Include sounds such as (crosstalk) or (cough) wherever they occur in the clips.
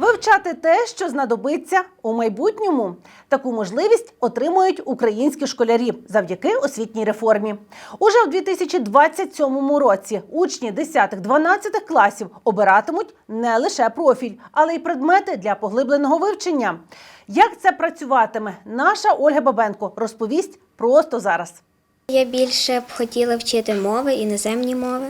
Вивчати те, що знадобиться у майбутньому. Таку можливість отримують українські школярі завдяки освітній реформі. Уже у 2027 році учні 10-12 класів обиратимуть не лише профіль, але й предмети для поглибленого вивчення. Як це працюватиме, наша Ольга Бабенко розповість просто зараз. Я більше б хотіла вчити мови, іноземні мови,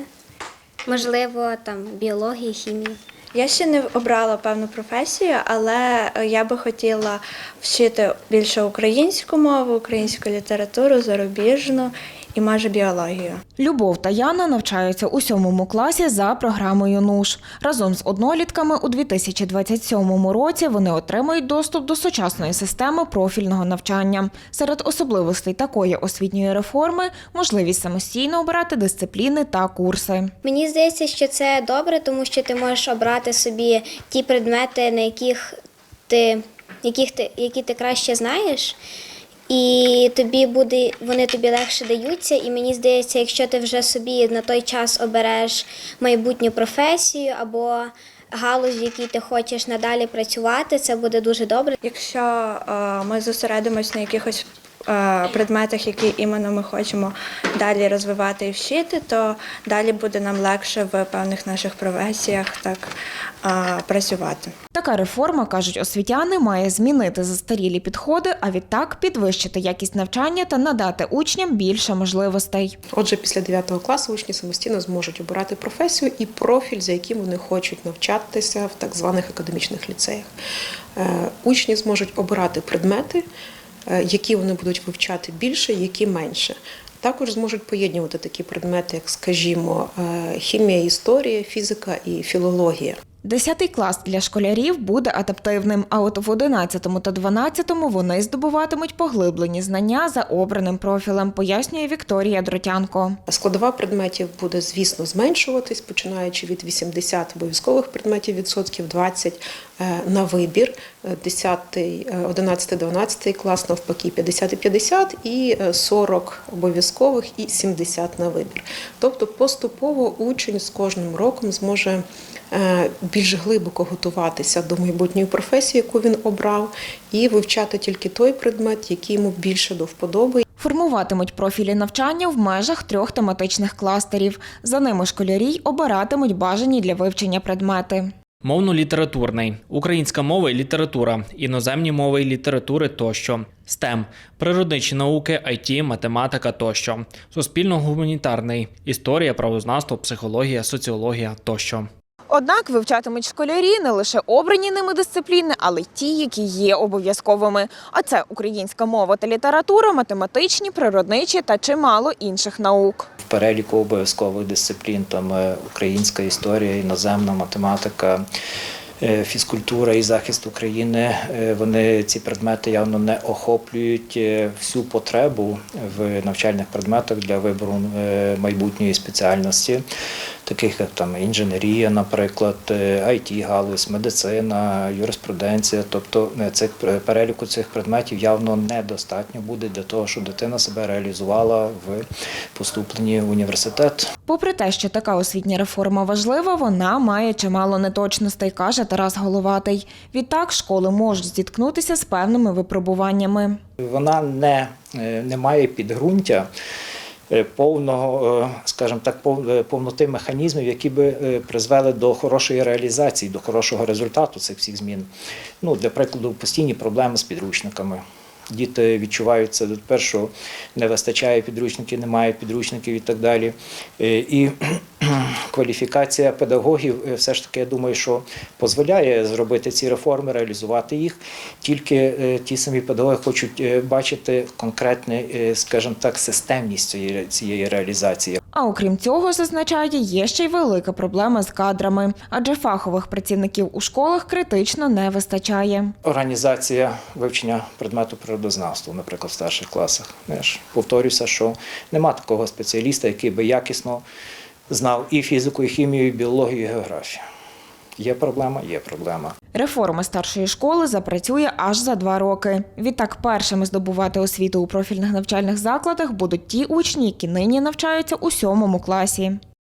можливо, там біологію, хімію. Я ще не обрала певну професію, але е, я би хотіла вчити більше українську мову, українську літературу, зарубіжну і може біологію. Любов та Яна навчаються у сьомому класі за програмою НУШ. Разом з однолітками у 2027 році вони отримують доступ до сучасної системи профільного навчання. Серед особливостей такої освітньої реформи можливість самостійно обирати дисципліни та курси. Мені здається, що це добре, тому що ти можеш обрати собі ті предмети, на яких ти, яких ти, які ти краще знаєш. І тобі буде, вони тобі легше даються. І мені здається, якщо ти вже собі на той час обереш майбутню професію або галузь, в якій ти хочеш надалі працювати, це буде дуже добре. Якщо е, ми зосередимось на якихось предметах, які іменно ми хочемо далі розвивати і вчити, то далі буде нам легше в певних наших професіях так е, працювати. Така реформа, кажуть освітяни, має змінити застарілі підходи, а відтак підвищити якість навчання та надати учням більше можливостей. Отже, після 9 класу учні самостійно зможуть обирати професію і профіль, за яким вони хочуть навчатися в так званих академічних ліцеях. Е, Учні зможуть обирати предмети, е, які вони будуть вивчати більше, які менше. Також зможуть поєднувати такі предмети, як, скажімо, е, хімія, історія, фізика і філологія. Десятий клас для школярів буде адаптивним, а от в 11 та 12 вони здобуватимуть поглиблені знання за обраним профілем, пояснює Вікторія Дротянко. Складова предметів буде, звісно, зменшуватись, починаючи від 80 обов'язкових предметів, відсотків 20 е, на вибір. Е, 10, 11, 12 клас навпаки 50-50 і е, 40 обов'язкових і 70 на вибір. Тобто поступово учень з кожним роком зможе е, більш глибоко готуватися до майбутньої професії, яку він обрав, і вивчати тільки той предмет, який йому більше до вподоби. Формуватимуть профілі навчання в межах трьох тематичних кластерів. За ними школярі обиратимуть бажані для вивчення предмети. Мовно-літературний, українська мова і література, іноземні мови і літератури тощо, STEM, природничі науки, IT, математика тощо, суспільно-гуманітарний, історія, правознавство, психологія, соціологія тощо. Однак вивчатимуть школярі не лише обрані ними дисципліни, але й ті, які є обов'язковими. А це українська мова та література, математичні, природничі та чимало інших наук. В переліку обов'язкових дисциплін там е, українська історія, іноземна математика. е, Фізкультура і захист України е, вони ці предмети явно не охоплюють всю потребу в навчальних предметах для вибору майбутньої спеціальності, таких як там інженерія, наприклад, it галузь, медицина, юриспруденція. Тобто е, цих переліку цих предметів явно недостатньо буде для того, щоб дитина себе реалізувала в поступленні в університет. Попри те, що така освітня реформа важлива, вона має чимало неточностей, каже Тарас Головатий. Відтак школи можуть зіткнутися з певними випробуваннями. Вона не, е, не має підґрунтя е, повного, е, скажімо так, е, повноти механізмів, які би е, призвели до хорошої реалізації, до хорошого результату цих всіх змін. Ну, для прикладу, постійні проблеми з підручниками. Діти відчувають це першого, не вистачає підручників, немає підручників і так далі. Е, І (clears throat) кваліфікація педагогів е, все ж таки, я думаю, що дозволяє зробити ці реформи, реалізувати їх. Тільки е, ті самі педагоги хочуть е, бачити конкретну, скажімо так, системність цієї, реалізації. А окрім цього, зазначає, є ще й велика проблема з кадрами, адже фахових працівників у школах критично не вистачає. Організація вивчення предмету природознавства, наприклад, в старших класах. Повторюся, що нема такого спеціаліста, який би якісно знав і фізику, і хімію, і біологію, і географію. Є проблема, є проблема. Реформа старшої школи запрацює аж за два роки. Відтак, першими здобувати освіту у профільних навчальних закладах будуть ті учні, які нині навчаються у сьомому класі.